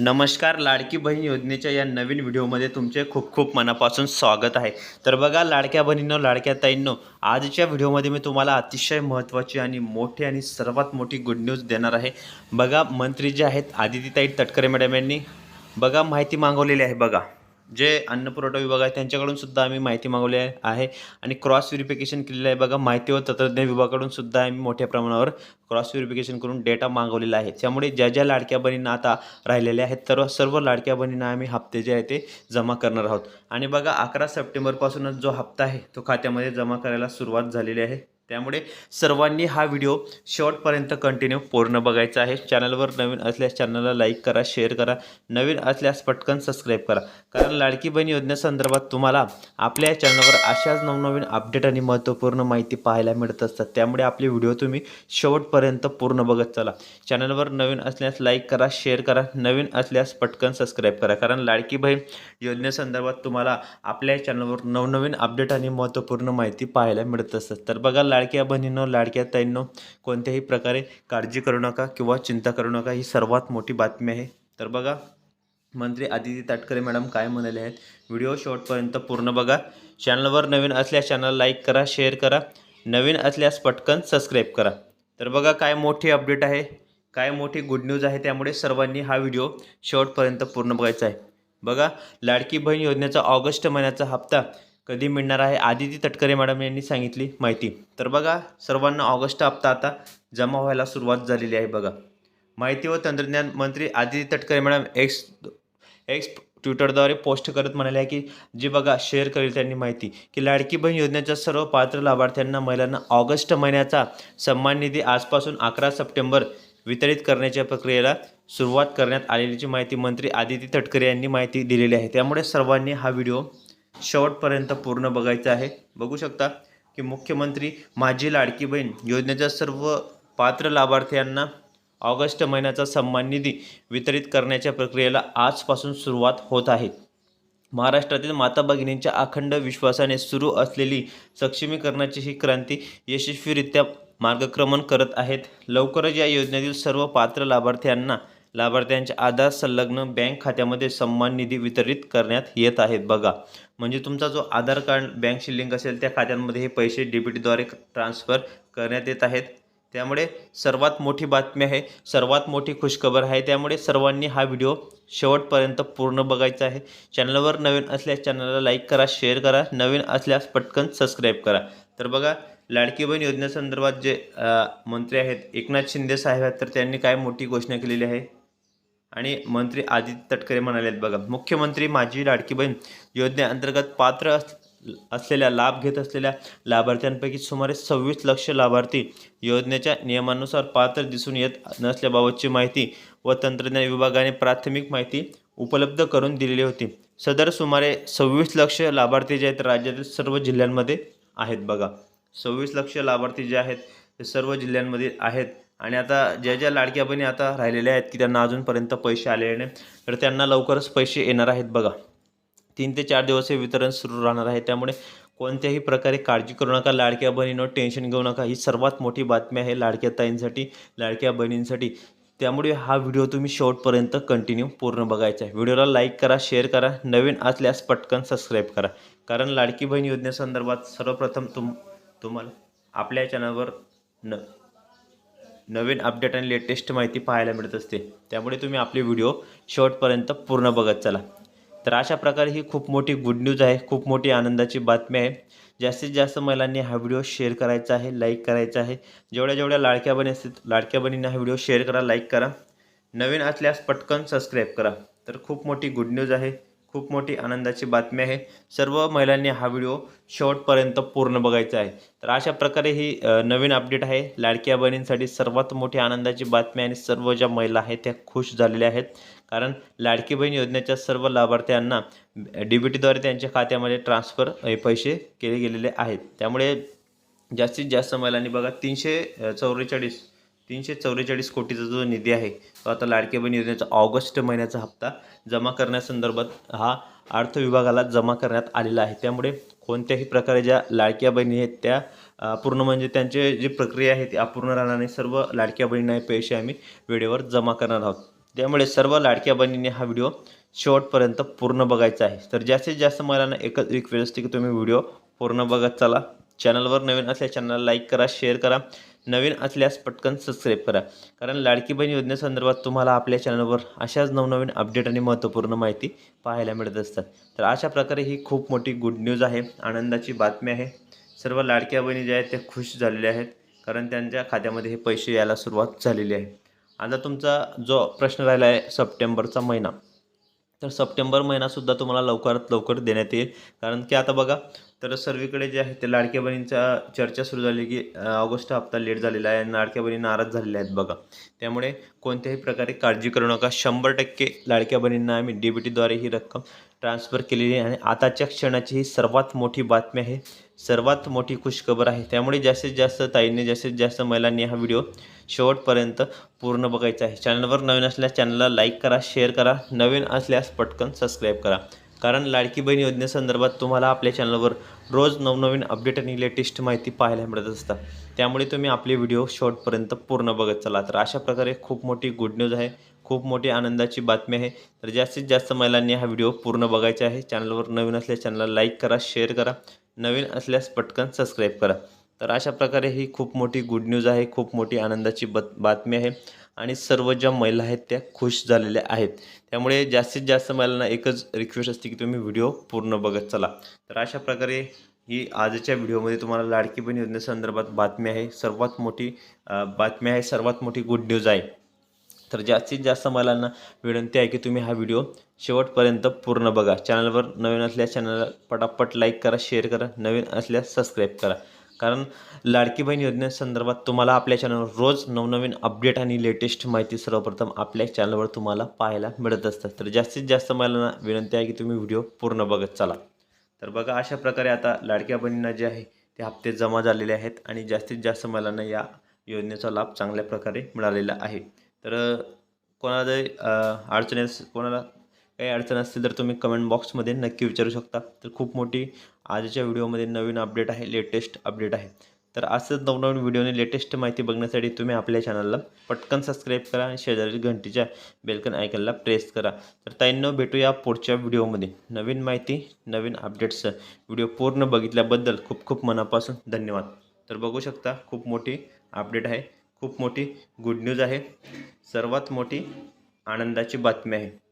नमस्कार लाडकी बहीण योजनेच्या या नवीन व्हिडिओमध्ये तुमचे खूप खूप मनापासून स्वागत आहे. तर बघा लाडक्या बहिणींनो लाडक्या ताईंनो आजच्या व्हिडिओमध्ये मी तुम्हाला अतिशय महत्त्वाची आणि मोठी आणि सर्वात मोठी गुड न्यूज देणार आहे. बघा मंत्री जे आहेत आदितीताई तटकरे मॅडम यांनी बघा माहिती मागवलेली आहे बघा. जे अन्नपुरवठा विभाग आहे त्यांच्याकडून सुद्धा आम्ही माहिती मागवली आहे. आहे आणि क्रॉस व्हेरिफिकेशन केलेलं आहे बघा माहिती व तंत्रज्ञान विभागाकडून सुद्धा आम्ही मोठ्या प्रमाणावर क्रॉस व्हेरिफिकेशन करून डेटा मागवलेला आहे. त्यामुळे ज्या ज्या लाडक्या बहिणींना आता राहिलेल्या आहेत तर सर्व लाडक्या बहिणींना आम्ही हप्ते जे आहे ते जमा करणार आहोत. आणि बघा अकरा सप्टेंबरपासूनच जो हप्ता आहे तो खात्यामध्ये जमा करायला सुरुवात झालेली आहे. त्यामुळे सर्वांनी हा व्हिडिओ शेवटपर्यंत कंटिन्यू पूर्ण बघायचा आहे. चॅनलवर नवीन असल्यास चॅनलला लाईक करा शेअर करा. नवीन असल्यास पटकन सबस्क्राईब करा. कारण लाडकी बहीण योजनेसंदर्भात तुम्हाला आपल्या चॅनलवर अशाच नवनवीन अपडेट आणि महत्त्वपूर्ण माहिती पाहायला मिळत असतात. त्यामुळे आपले व्हिडिओ तुम्ही शेवटपर्यंत पूर्ण बघत चला. चॅनलवर नवीन असल्यास लाईक करा शेअर करा. नवीन असल्यास पटकन सबस्क्राईब करा. कारण लाडकी बहीण योजनेसंदर्भात तुम्हाला आपल्या चॅनलवर नवनवीन अपडेट आणि महत्त्वपूर्ण माहिती पाहायला मिळत असतात. तर बघा लाडक्या बहिणींनो लाडक्या ताईंनो कोणत्याही प्रकारे काळजी करू नका किंवा चिंता करू नका ही सर्वात मोठी बातमी आहे. तर बघा मंत्री आदिती ताटकरे मॅडम काय म्हणाले आहेत? व्हिडिओ शेवटपर्यंत पूर्ण बघा. चॅनलवर नवीन असल्यास चॅनल लाईक करा शेअर करा. नवीन असल्यास पटकन सबस्क्राईब करा. तर बघा काय मोठी अपडेट आहे काय मोठी गुड न्यूज आहे त्यामुळे सर्वांनी हा व्हिडिओ शेवटपर्यंत पूर्ण बघायचा आहे. बघा लाडकी बहीण योजनेचा ऑगस्ट महिन्याचा हप्ता कधी मिळणार आहे? आदिती तटकरे मॅडम यांनी सांगितली माहिती. तर बघा सर्वांना ऑगस्ट हप्ता आता जमा व्हायला सुरुवात झालेली आहे बघा. माहिती व तंत्रज्ञान मंत्री Aditi Tatkare madam X X ट्विटरद्वारे पोस्ट करत म्हणाले आहे की जी बघा शेअर करेल त्यांनी माहिती की लाडकी बहीण योजनेच्या सर्व पात्र लाभार्थ्यांना महिलांना ऑगस्ट महिन्याचा सन्मान निधी आजपासून अकरा सप्टेंबर वितरित करण्याच्या प्रक्रियेला सुरुवात करण्यात आलेल्याची माहिती मंत्री आदिती तटकरे यांनी माहिती दिलेली आहे. त्यामुळे सर्वांनी हा व्हिडिओ शेवटपर्यंत पूर्ण बघायचं आहे. बघू शकता की मुख्यमंत्री माझी लाडकी बहीण योजनेच्या सर्व पात्र लाभार्थ्यांना ऑगस्ट महिन्याचा सन्मान निधी वितरित करण्याच्या प्रक्रियेला आजपासून सुरुवात होत आहे. महाराष्ट्रातील माता भगिनींच्या अखंड विश्वासाने सुरू असलेली सक्षमीकरणाची ही क्रांती यशस्वीरित्या मार्गक्रमण करत आहेत. लवकरच या योजनेतील सर्व पात्र लाभार्थ्यांना लाभार्थ्यांच्या आधार संलग्न बँक खात्यामध्ये सन्मान निधी वितरित करण्यात येत आहेत. बघा म्हणजे तुमचा जो आधार कार्ड बँकशी लिंक असेल त्या खात्यांमध्ये हे पैसे डेबिटद्वारे ट्रान्सफर करण्यात येत आहेत. त्यामुळे सर्वात मोठी बातमी आहे सर्वात मोठी खुशखबर आहे. त्यामुळे सर्वांनी हा व्हिडिओ शेवटपर्यंत पूर्ण बघायचा आहे. चॅनलवर नवीन असल्यास चॅनलला लाईक करा शेअर करा. नवीन असल्यास पटकन सबस्क्राईब करा. तर बघा लाडकी बहीण योजनेसंदर्भात जे मंत्री आहेत एकनाथ शिंदे साहेब आहेत तर त्यांनी काय मोठी घोषणा केलेली आहे? आणि मंत्री आदित्य तटकरे म्हणाले आहेत बघा मुख्यमंत्री माझी लाडकी बहीण योजनेअंतर्गत पात्र अस असलेल्या लाभ घेत असलेल्या लाभार्थ्यांपैकी सुमारे सव्वीस लक्ष लाभार्थी योजनेच्या नियमानुसार पात्र दिसून येत नसल्याबाबतची माहिती व तंत्रज्ञान विभागाने प्राथमिक माहिती उपलब्ध करून दिलेली होती. सदर सुमारे सव्वीस लक्ष लाभार्थी जे आहेत राज्यातील सर्व जिल्ह्यांमध्ये आहेत बघा. सव्वीस लक्ष लाभार्थी जे आहेत ते सर्व जिल्ह्यांमध्ये आहेत. आणि आता ज्या ज्या लाडक्या बहिणी आता राहिलेल्या आहेत की त्यांना अजूनपर्यंत पैसे आलेले नाही तर त्यांना लवकरच पैसे येणार आहेत बघा. तीन ते चार दिवस हे वितरण सुरू राहणार आहे. त्यामुळे कोणत्याही प्रकारे काळजी करू नका लाडक्या बहिणीनं टेन्शन घेऊ नका. ही सर्वात मोठी बातमी आहे लाडक्या ताईंसाठी लाडक्या बहिणींसाठी. त्यामुळे हा व्हिडिओ तुम्ही शेवटपर्यंत कंटिन्यू पूर्ण बघायचा आहे. व्हिडिओला लाईक करा शेअर करा. नवीन असल्यास पटकन सबस्क्राईब करा. कारण लाडकी बहीण योजनेसंदर्भात सर्वप्रथम तुम तुम्हाला आपल्या चॅनलवर न नवीन अपडेट आणि लेटेस्ट माहिती पाहायला मिळत असते. त्यामुळे तुम्ही आपले व्हिडिओ शेवटपर्यंत पूर्ण बघत चला. तर अशा प्रकारे ही खूप मोठी गुड न्यूज आहे. खूप मोठी आनंदाची बातमी आहे. जास्तीत जास्त महिलांनी हा व्हिडिओ शेअर करायचा आहे लाईक करायचा आहे. जेवढ्या जेवढ्या लाडक्या बहिणी असतील लाडक्या बहिणींना हा व्हिडिओ शेअर करा लाईक करा. नवीन असल्यास पटकन सबस्क्राईब करा. तर खूप मोठी गुड न्यूज आहे. खूप मोठी आनंदाची बातमी आहे. सर्व महिलांनी हा व्हिडिओ शेवटपर्यंत पूर्ण बघायचा आहे. तर अशा प्रकारे ही नवीन अपडेट आहे. लाडक्या बहिणींसाठी सर्वात मोठी आनंदाची बातमी आणि सर्व ज्या महिला आहेत त्या खुश झालेल्या आहेत. कारण लाडकी बहीण योजनेच्या सर्व लाभार्थ्यांना डी बी टीद्वारे त्यांच्या खात्यामध्ये ट्रान्सफर पैसे केले गेलेले आहेत. त्यामुळे जास्तीत जास्त महिलांनी बघा तीनशे चौवेचाळीस तीनशे चौवेचाळीस कोटीचा जो निधी आहे तो आता लाडके बहीण योजनेचा ऑगस्ट महिन्याचा हप्ता जमा करण्यासंदर्भात हा अर्थ विभागाला जमा करण्यात आलेला आहे. त्यामुळे कोणत्याही प्रकारे ज्या लाडक्या बहिणी आहेत त्या पूर्ण म्हणजे त्यांचे जी प्रक्रिया आहे ती अपूर्ण राहणार नाही. सर्व लाडक्या बहिणींना हे पैसे आम्ही वेळेवर जमा करणार आहोत. त्यामुळे सर्व लाडक्या बहिणींनी हा व्हिडिओ शेवटपर्यंत पूर्ण बघायचा आहे. तर जास्तीत जास्त मला ना एकच रिक्वेस्ट असते की तुम्ही व्हिडिओ पूर्ण बघत चला. चॅनलवर नवीन असल्या चॅनलला लाईक करा शेअर करा. नवीन असल्यास पटकन सबस्क्राईब करा. कारण लाडकी बहीण योजनेसंदर्भात तुम्हाला आपल्या चॅनलवर अशाच नवनवीन अपडेट आणि महत्त्वपूर्ण माहिती पाहायला मिळत असतात. तर अशा प्रकारे ही खूप मोठी गुड न्यूज आहे. आनंदाची बातमी आहे. सर्व लाडक्या बहिणी ज्या आहेत त्या खुश झालेल्या आहेत. कारण त्यांच्या खात्यामध्ये हे पैसे यायला सुरुवात झालेली आहे. आता तुमचा जो प्रश्न राहिला आहे सप्टेंबरचा महिना. तर सप्टेंबर महिनासुद्धा तुम्हाला लवकरात लवकर देण्यात येईल. कारण की आता बघा तर सर्वीकडे जे आहे ते लाडक्या बहिणींचा चर्चा सुरू झाली की ऑगस्ट हप्ता लेट झालेला आहे आणि लाडक्या बहिणी नाराज झालेल्या आहेत बघा. त्यामुळे कोणत्याही प्रकारे काळजी करू नका. शंभर टक्के लाडक्या बहिणींना आम्ही डी बी टीद्वारे ही रक्कम ट्रान्सफर केलेली आहे. आणि आताच्या क्षणाची ही सर्वात मोठी बातमी आहे. सर्वात मोठी खुशखबर आहे. त्यामुळे जास्तीत जास्त ताईंनी जास्तीत जास्त महिलांनी हा व्हिडिओ शेवटपर्यंत पूर्ण बघायचा आहे. चॅनलवर नवीन असल्यास चॅनलला लाईक करा शेअर करा. नवीन असल्यास पटकन सबस्क्राईब करा. कारण लाडकी बहीण योजनेसंदर्भात तुम्हाला आपल्या चॅनलवर रोज नवनवीन अपडेट आणि लेटेस्ट माहिती पाहायला मिळत असतात त्यामुळे तुम्ही आपले व्हिडिओ शॉर्टपर्यंत पूर्ण बघत चला. तर अशा प्रकारे खूप मोठी गुड न्यूज आहे. खूप मोठी आनंदाची बातमी आहे. तर जास्तीत जास्त महिलांनी हा व्हिडिओ पूर्ण बघायचा आहे. चॅनलवर नवीन असल्यास चॅनलला लाईक करा शेअर करा. नवीन असल्यास पटकन सबस्क्राईब करा. तर अशा प्रकारे ही खूप मोठी गुड न्यूज आहे. खूप मोठी आनंदाची बत बातमी आहे. आणि सर्व ज्या महिला आहेत त्या खुश झालेल्या आहेत. त्यामुळे जास्तीत जास्त महिलांना एकच रिक्वेस्ट असते की तुम्ही व्हिडिओ पूर्ण बघत चला. तर अशा प्रकारे ही आजच्या व्हिडिओमध्ये तुम्हाला लाडकी बहीण योजनेसंदर्भात बातमी आहे. सर्वात मोठी बातमी आहे सर्वात मोठी गुड न्यूज आहे. तर जास्तीत जास्त महिलांना विनंती आहे की तुम्ही हा व्हिडिओ शेवटपर्यंत पूर्ण बघा. चॅनलवर नवीन असल्यास चॅनलला पटापट लाईक करा शेअर करा. नवीन असल्यास सबस्क्राईब करा. कारण लाडकी बहीण योजनेसंदर्भात तुम्हाला आपल्या चॅनलवर रोज नवनवीन अपडेट आणि लेटेस्ट माहिती सर्वप्रथम आपल्या चॅनलवर तुम्हाला पाहायला मिळत असतात. तर जास्तीत जास्त महिलांना विनंती आहे की तुम्ही व्हिडिओ पूर्ण बघत चला. तर बघा अशा प्रकारे आता लाडक्या बहिणींना जे आहे ते हप्ते जमा झालेले आहेत आणि जास्तीत जास्त महिलांना या योजनेचा लाभ चांगल्या प्रकारे मिळालेला आहे. तर कोणाला जरी अडचणी कोणाला काही अडचण असतील तर तुम्ही कमेंट बॉक्समध्ये नक्की विचारू शकता. तर खूप मोठी आजच्या व्हिडिओमध्ये नवीन अपडेट आहे लेटेस्ट अपडेट आहे. तर असंच नवनवीन व्हिडिओने लेटेस्ट माहिती बघण्यासाठी तुम्ही आपल्या चॅनलला पटकन सबस्क्राईब करा आणि शेजारी घंटीच्या बेलकन आयकनला प्रेस करा. तर ताईंनो भेटूया पुढच्या व्हिडिओमध्ये. नवीन माहिती नवीन अपडेट्स व्हिडिओ पूर्ण बघितल्याबद्दल खूप खूप मनापासून धन्यवाद. तर बघू शकता खूप मोठी अपडेट आहे. खूप मोठी गुड न्यूज आहे. सर्वात मोठी आनंदाची बातमी आहे.